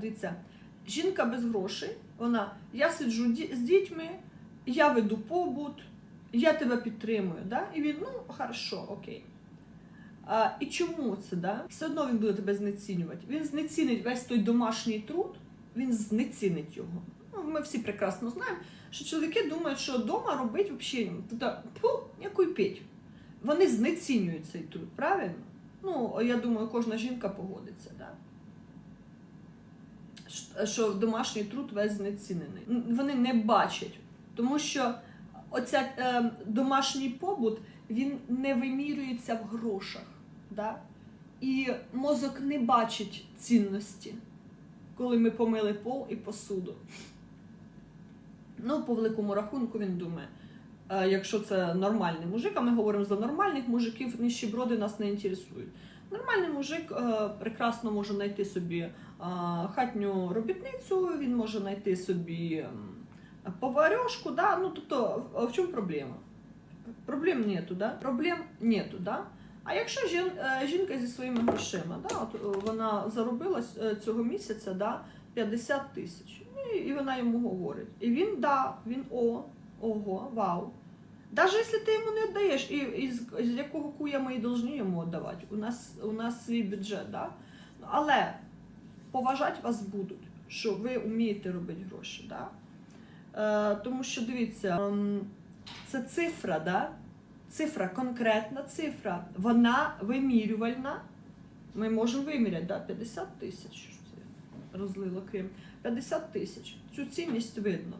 Дивіться, жінка без грошей, вона я сиджу з дітьми, я веду побут, я тебе підтримую. Да? І він, ну, хорошо, окей. А, і чому це? Да? Все одно він буде тебе знецінювати. Він знецінить весь той домашній труд, він знецінить його. Ну, ми всі прекрасно знаємо, що чоловіки думають, що вдома робить взагалі пу, яку петь. Вони знецінюють цей труд, правильно? Ну, я думаю, кожна жінка погодиться. Да? Що домашній труд весь знецінений. Вони не бачать, тому що оця е, домашній побут він не вимірюється в грошах. Да? І мозок не бачить цінності, коли ми помили пол і посуду. Ну, по великому рахунку він думає, е, якщо це нормальний мужик, а ми говоримо за нормальних мужиків, нищеброди нас не інтересують. Нормальний мужик е, прекрасно може знайти собі е, хатню робітницю, він може знайти собі м, поварьошку, да? ну, тобто, в, чому проблема? Проблем нету, да? Проблем нету, да? А якщо е, жінка зі своїми грошима, да, от вона заробила цього місяця да, 50 тисяч, і вона йому говорить. І він да, він о, ого, вау. Навіть якщо ти йому не віддаєш, і, і з, з якого куя ми і повинні йому віддавати, у нас, у нас свій бюджет, да? але поважати вас будуть, що ви вмієте робити гроші. Да? Е, тому що дивіться, ем, це цифра, да? цифра, конкретна цифра, вона вимірювальна. Ми можемо виміряти да? 50 тисяч. Це розлило Крим. 50 тисяч. Цю цінність видно.